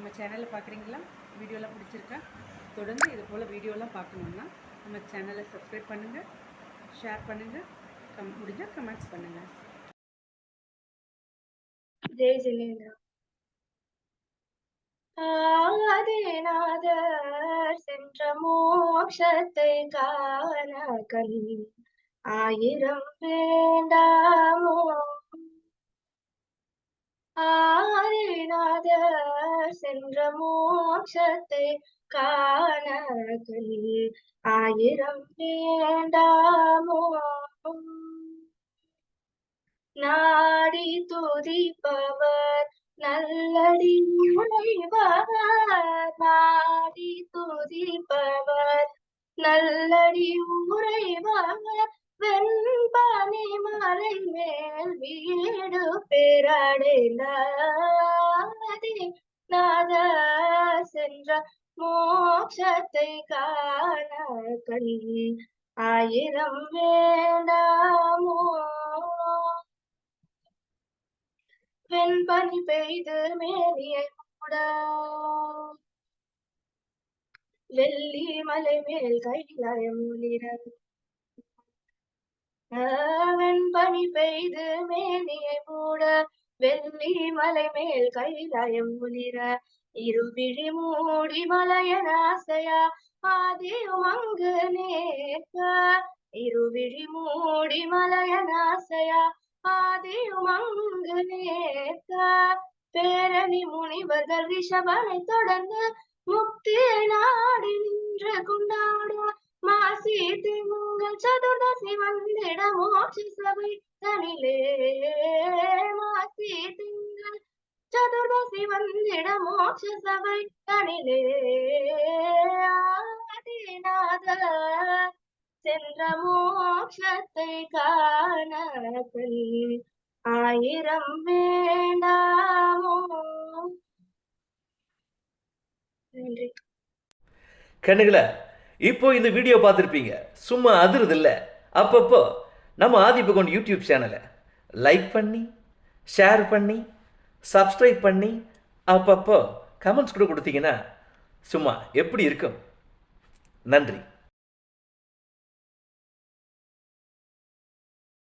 நம்ம சேனலில் பார்க்குறீங்களா வீடியோலாம் பிடிச்சிருக்கா? தொடர்ந்து இது போல் வீடியோலாம் பார்க்கணுன்னா நம்ம சேனலை சப்ஸ்கிரைப் பண்ணுங்கள் ஷேர் பண்ணுங்கள் கம் முடிஞ்சால் கமெண்ட்ஸ் பண்ணுங்கள் ஜெய் ஜிலேந்திரா ஆதிநாதர் சென்ற மோட்சத்தை காண கல் ஆயிரம் வேண்டா சென்ற மோட்சத்தை காண ஆயிரம் வேண்டாமோ? நாடி துதிப்பவர் நல்லடி உழைவர் நாடி துதிப்பவர் நல்லடி உறைபவர் வெண்பனி மலை மேல் வீடு பெறடைந்தாதி சென்ற மோட்சத்தை காண கண் ஆயிரம் வேண்டாமோ? வெண்பனி பெய்து மேனியை மூட. வெள்ளி மலை மேல் கைலாயம் ஒளிர வெண்பனி பெய்து மேனியை மூட. வெள்ளி மலை மேல் கைலாயம் ஒளிர இருவிழி மூடி மலையராசையா ஆதியும் அங்கு நேர்க்க. இருவிழி மூடி மலையராசையா ஆதியும் அங்கு நேர்க்க. பேரணி முனிவர்கள் ரிஷபனை தொடர்ந்து முக்தி நாடி நின்று கொண்டாட மாசி திங்கள் சதுர்தசி வந்திட மோட்சி சபை தனிலே. சதுர்தசி மோட்ச சபை தனிலே சென்ற மோட்சத்தை காண ஆயிரம் வேண்டாமோ நன்றி கண்ணுகளை இப்போ இந்த வீடியோ பார்த்துருப்பீங்க. சும்மா அதிருது இல்லை அப்பப்போ நம்ம ஆதிபகோன் யூடியூப் சேனலை லைக் பண்ணி ஷேர் பண்ணி சப்ஸ்கிரைப் பண்ணி அப்பப்போ கமெண்ட்ஸ் கூட கொடுத்தீங்கன்னா சும்மா எப்படி இருக்கும்? நன்றி.